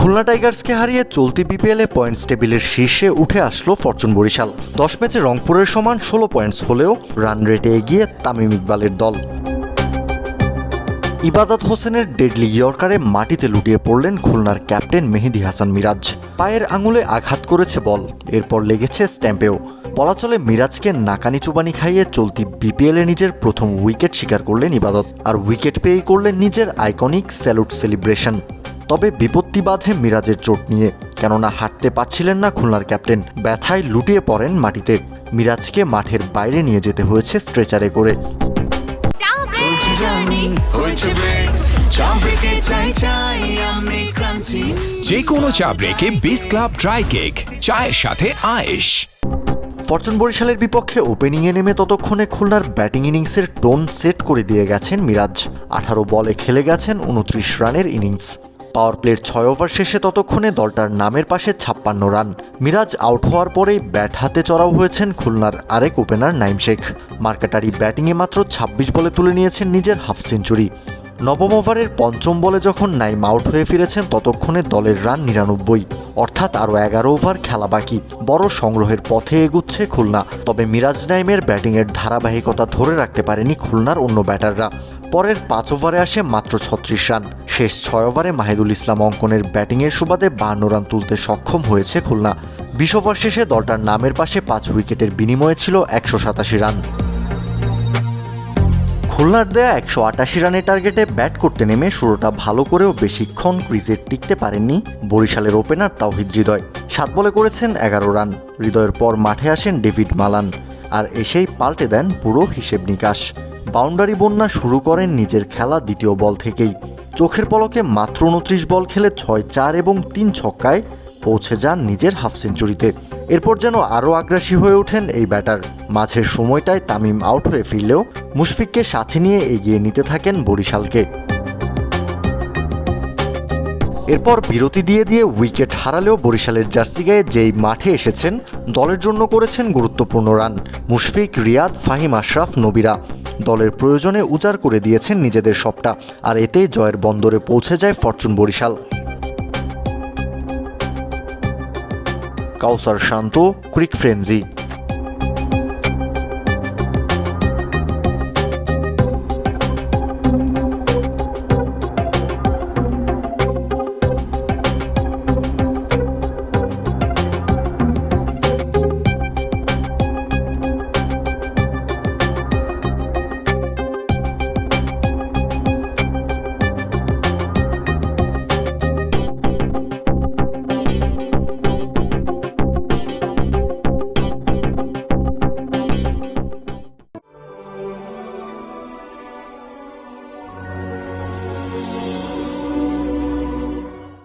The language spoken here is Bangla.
খুলনা টাইগার্সকে হারিয়ে চলতি বিপিএলে পয়েন্টস টেবিলের শীর্ষে উঠে আসলো ফরচুন বরিশাল। দশ ম্যাচে রংপুরের সমান ষোলো পয়েন্টস হলেও রান রেটে এগিয়ে তামিম ইকবালের দল। ইবাদত হোসেনের ডেডলি ইয়র্কারে মাটিতে লুটিয়ে পড়লেন খুলনার ক্যাপ্টেন মেহেদি হাসান মিরাজ। পায়ের আঙুলে আঘাত করেছে বল, এরপর লেগেছে স্ট্যাম্পেও। বলা চলে মিরাজকে নাকানি চুবানি খাইয়ে চলতি বিপিএলে নিজের প্রথম উইকেট শিকার করলেন ইবাদত, আর উইকেট পেয়েই করলেন নিজের আইকনিক স্যালুট সেলিব্রেশন। তবে বিপত্তি বাঁধে মিরাজের চোট নিয়ে। কেননা হাঁটতে পারছিলেন না খুলনার ক্যাপ্টেন। ব্যথায় লুটিয়ে পড়েন মাটিতে। মিরাজকে মাঠের বাইরে নিয়ে যেতে হয়েছে স্ট্রেচারে করে। যে কোনো চা ব্রেকে বিস ক্লাব ড্রাই কেক চায়ের সাথে আয়েশ। ফরচুন বরিশালের বিপক্ষে ওপেনিংয়ে নেমে ততক্ষণে খুলনার ব্যাটিং ইনিংসের টোন সেট করে দিয়ে গেছেন মিরাজ। আঠারো বলে খেলে গেছেন উনত্রিশ রানের ইনিংস। পাওয়ার প্লের ছয় ওভার শেষে ততক্ষণে দলটার নামের পাশে ছাপ্পান্ন রান। মিরাজ আউট হওয়ার পরেই ব্যাট হাতে চড়াও হয়েছেন খুলনার আরেক ওপেনার নাইম শেখ। মার্কাটারি ব্যাটিংয়ে মাত্র ছাব্বিশ বলে তুলে নিয়েছেন নিজের হাফ সেঞ্চুরি। নবম ওভারের পঞ্চম বলে যখন নাইম আউট হয়ে ফিরেছেন, ততক্ষণে দলের রান নিরানব্বই। অর্থাৎ আরও এগারো ওভার খেলা বাকি। বড় সংগ্রহের পথে এগুচ্ছে খুলনা। তবে মিরাজ নাইমের ব্যাটিংয়ের ধারাবাহিকতা ধরে রাখতে পারেনি খুলনার অন্য ব্যাটাররা। পরের পাঁচ ওভারে আসে মাত্র ছত্রিশ রান। শেষ ছয় ওভারে মাহিদুল ইসলাম অঙ্কনের ব্যাটিংয়ের সুবাদে বান্ন রান তুলতে সক্ষম হয়েছে খুলনা। বিশ ওভার শেষে দলটার নামের পাশে পাঁচ উইকেটের বিনিময়ে ছিল একশো সাতাশি রান। খুলনার দেয়া একশো আটাশি রানের টার্গেটে ব্যাট করতে নেমে শুরুটা ভালো করেও বেশিক্ষণ ক্রিজে টিকতে পারেননি বরিশালের ওপেনার তাওহিদ হৃদয়। সাত বলে করেছেন এগারো রান। হৃদয়ের পর মাঠে আসেন ডেভিড মালান আর এসেই পাল্টে দেন পুরো হিসেব নিকাশ। বাউন্ডারি বন্যা শুরু করেন নিজের খেলা দ্বিতীয় বল থেকেই। চোখের পলকে মাত্র উনত্রিশ বল খেলে ছয় চার এবং তিন ছক্কায় পৌঁছে যান নিজের হাফ সেঞ্চুরিতে। এরপর যেন আরও আগ্রাসী হয়ে ওঠেন এই ব্যাটার। মাঝের সময়টায় তামিম আউট হয়ে ফিরলেও মুশফিককে সাথে নিয়ে এগিয়ে নিতে থাকেন বরিশালকে। এরপর বিরতি দিয়ে দিয়ে উইকেট হারালেও বরিশালের জার্সি গায়ে যেই মাঠে এসেছেন, দলের জন্য করেছেন গুরুত্বপূর্ণ রান। মুশফিক, রিয়াদ, ফাহিম আশরাফ, নবিরা। দলের প্রয়োজনে উজাড় করে দিয়েছেন নিজেদের সবটা, আর এতে জয়ের বন্দরে পৌঁছে যায় ফরচুন বরিশাল। কাউসার শান্ত, ক্রিক ফ্রেঞ্জি